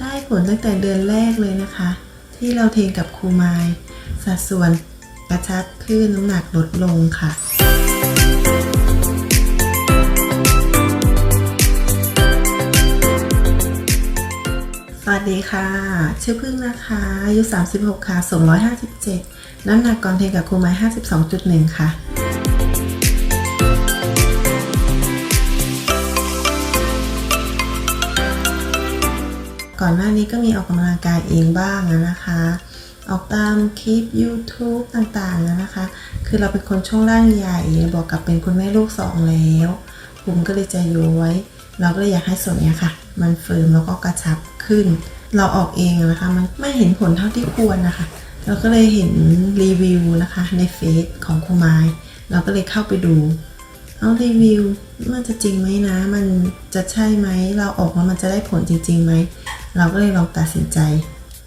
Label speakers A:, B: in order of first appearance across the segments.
A: ได้ผลตั้งแต่เดือนแรกเลยนะคะ ที่เราเทรนกับครูไมายสัดส่วนกระชับขึ้นน้ำหนักลดลงค่ะสวัสดีค่ะ ชื่อพึ่งนะคะอายุ 36 ค่ะ สูง 157 น้ำหนักก่อนเทรนกับครูไม้ 52.1 ค่ะ ก่อนหน้านี้ก็มีออกกำลังกายเองบ้างนะคะ ออกตามคลิป YouTube ต่างๆอะนะคะ คือเราเป็นคนช่วงร่างใหญ่บอกกับเป็นคุณแม่ลูกสองแล้วภูมิก็เลยจะย้วยเราก็เลยอยากให้ส่วนนี้ค่ะ มันเฟิร์มแล้วก็กระชับขึ้น เราออกเองนะคะ มันไม่เห็นผลเท่าที่ควรนะคะ เราก็เลยเห็นรีวิวนะคะในเฟซของครูไม้เราก็เลยเข้าไปดูเอารีวิวมันจะจริงไหมนะ มันจะใช่ไหม เราออกแล้วมันจะได้ผลจริงๆไหม เราก็เลยลองตัดสินใจ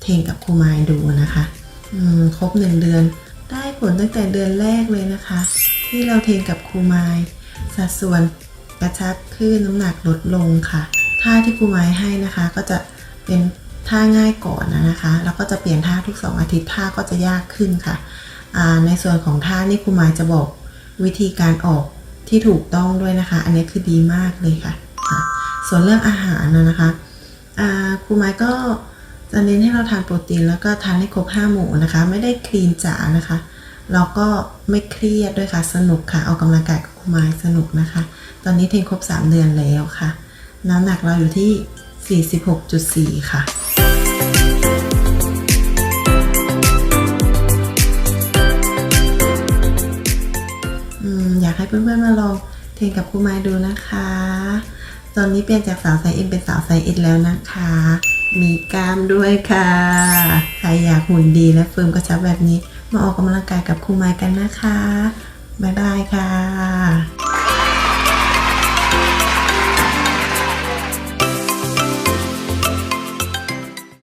A: เทรนกับครูไมายดูนะคะครบหนึ่งเดือน ได้ผลตั้งแต่เดือนแรกเลยนะคะ ที่เราเทรนกับครูไมายสัดส่วนกระชับขึ้นน้ำหนักลดลงค่ะท่าที่ครูไมายให้นะคะก็จะเป็นท่าง่ายก่อนนะคะ แล้วก็จะเปลี่ยนท่าทุกสองอาทิตย์ท่าก็จะยากขึ้นค่ะในส่วนของท่านี่ครูไมายจะบอกวิธีการออกที่ถูกต้องด้วยนะคะ อันนี้คือดีมากเลยค่ะอะส่วนเรื่องอาหารนะคะ ครูไม้ก็จะเน้นให้เราทานโปรตีนแล้วก็ทานให้ครบห้าหมู่นะคะ ไม่ได้คลีนจ๋านะคะแล้วก็ไม่เครียดด้วยค่ะ สนุกค่ะ ออกกำลังกายกับครูไม้สนุกนะคะ ตอนนี้เทนครบ 3 เดือนแล้วค่ะ น้ำหนักเราอยู่ที่ 46.4 ค่ะอยากให้เพื่อนๆมาลองเทนกับครูไม้ดูนะคะ ตอนนี้เปลี่ยนจากสาวไซส์เอ็มเป็นสาวไซส์เอ็แล้วนะคะ มีกล้ามด้วยค่ะ ใครอยากหุ่นดีและเฟิร์มกระชับแบบนี้ มาออกกำลังกายกับครูไม้กันนะคะ บ๊ายบายค่ะ